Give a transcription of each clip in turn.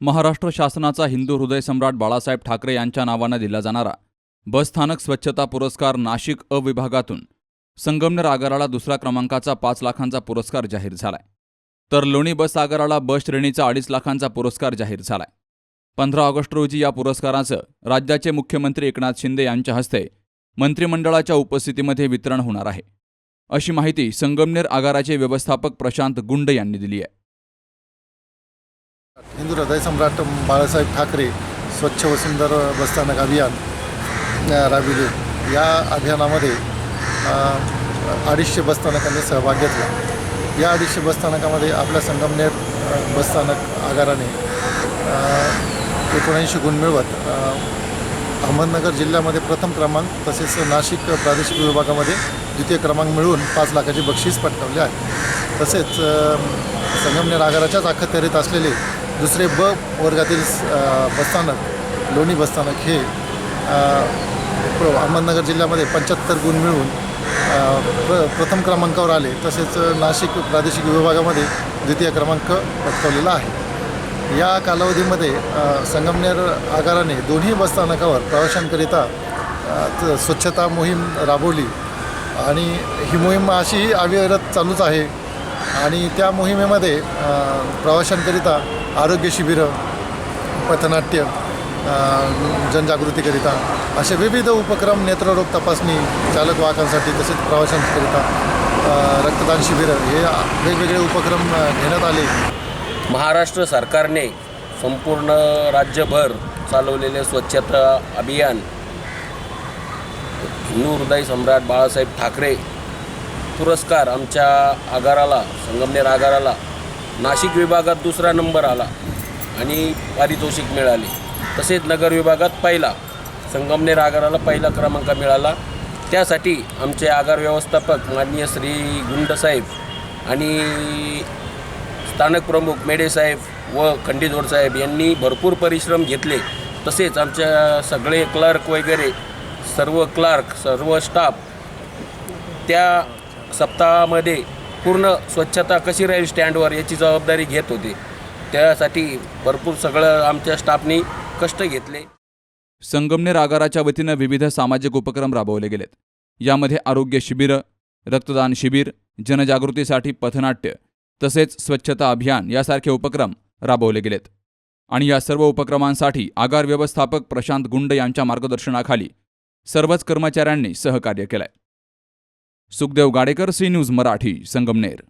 महाराष्ट्र शासनाचा हिंदू हृदय सम्राट बाळासाहेब ठाकरे यांच्या नावानं दिला जाणारा बसस्थानक स्वच्छता पुरस्कार नाशिक अ विभागातून संगमनेर आगाराला दुसऱ्या क्रमांकाचा पाच लाखांचा पुरस्कार जाहीर झालाय. तर लोणी बस आगाराला बस श्रेणीचा अडीच लाखांचा पुरस्कार जाहीर झालाय. पंधरा ऑगस्ट रोजी या पुरस्काराचं राज्याचे मुख्यमंत्री एकनाथ शिंदे यांच्या हस्ते मंत्रिमंडळाच्या उपस्थितीमध्ये वितरण होणार आहे. अशी माहिती संगमनेर आगाराचे व्यवस्थापक प्रशांत गुंड यांनी दिली आहे. हिंदू हृदय सम्राट बाळासाहेब ठाकरे स्वच्छ व सुंदर बसस्थानक अभियान अ, राबविले. या अभियानामध्ये अडीचशे बसस्थानकांनी सहभाग घेतला. या अडीचशे बसस्थानकामध्ये आपल्या संगमनेर बसस्थानक आगाराने एकोणऐंशी गुण मिळवत अहमदनगर जिल्ह्यामध्ये प्रथम क्रमांक तसेच नाशिक प्रादेशिक विभागामध्ये द्वितीय क्रमांक मिळवून पाच लाखाचे बक्षीस पटकावले आहे. तसेच संगमनेर आगाराच्याच अखत्यारीत असलेले दुसरे ब वर्गातील बसस्थानक लोणी बसस्थानक हे अहमदनगर जिल्ह्यामध्ये पंच्याहत्तर गुण मिळवून प्र प्रथम क्रमांकावर आले. तसेच नाशिक प्रादेशिक विभागामध्ये द्वितीय क्रमांक पटकावलेला आहे. या कालावधीमध्ये संगमनेर आगाराने दोन्ही बसस्थानकावर प्रवाशांकरिता स्वच्छता मोहीम राबवली. आणि ही मोहीम अशीही अविरत चालूच आहे. आणि त्या मोहिमेमध्ये प्रवाशांकरिता आरोग्य शिबिरं पथनाट्य जनजागृतीकरिता असे विविध उपक्रम नेत्ररोग तपासणी चालक वाहकांसाठी तसेच प्रवाशांकरिता रक्तदान शिबिरं हे वेगवेगळे उपक्रम घेण्यात आले. महाराष्ट्र सरकारने संपूर्ण राज्यभर चालवलेले स्वच्छता अभियान हिंदू हृदय सम्राट बाळासाहेब ठाकरे पुरस्कार आमच्या आगाराला संगमनेर आगाराला नाशिक विभागात दुसरा नंबर आला आणि पारितोषिक मिळाले. तसेच नगर विभागात पहिला. संगमनेर आगाराला पहिला क्रमांक मिळाला. त्यासाठी आमचे आगार व्यवस्थापक माननीय श्री गुंडसाहेब आणि स्थानक प्रमुख मेडेसाहेब व खंडीजोड साहेब यांनी भरपूर परिश्रम घेतले. तसेच आमच्या सगळे क्लर्क वगैरे सर्व क्लार्क सर्व स्टाफ त्या सप्ताहामध्ये पूर्ण स्वच्छता कशी राहील स्टँडवर याची जबाबदारी घेत होती. त्यासाठी भरपूर सगळं आमच्या स्टाफनी कष्ट घेतले. संगमनेर आगाराच्या वतीनं विविध सामाजिक उपक्रम राबवले गेलेत. यामध्ये आरोग्य शिबिरं रक्तदान शिबिर जनजागृतीसाठी पथनाट्य तसेच स्वच्छता अभियान यासारखे उपक्रम राबवले गेलेत. आणि या सर्व उपक्रमांसाठी आगार व्यवस्थापक प्रशांत गुंड यांच्या मार्गदर्शनाखाली सर्वच कर्मचाऱ्यांनी सहकार्य केलंय. Sukhdev Gadekar C news Marathi Sangamner.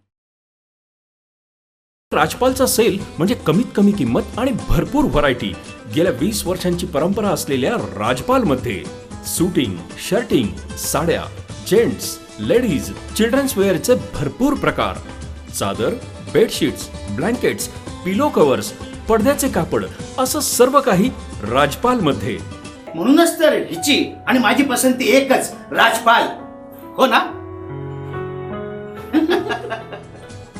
राजपालचा sale म्हणजे कमीत कमी किंमत आणि भरपूर व्हरायटी गेल्या वीस वर्षांची परंपरा असलेल्या राजपालमध्ये सुटिंग शर्टिंग साड्या जेंट्स लेडीज चिल्ड्रन्स वेअरचे भरपूर प्रकार. चादर बेडशीट्स ब्लँकेट्स पिलो कव्हर्स पडद्याचे कापड असं सर्व काही राजपालमध्ये. म्हणूनच तर हिची आणि माझी पसंती एकच राजपाल. हो ना?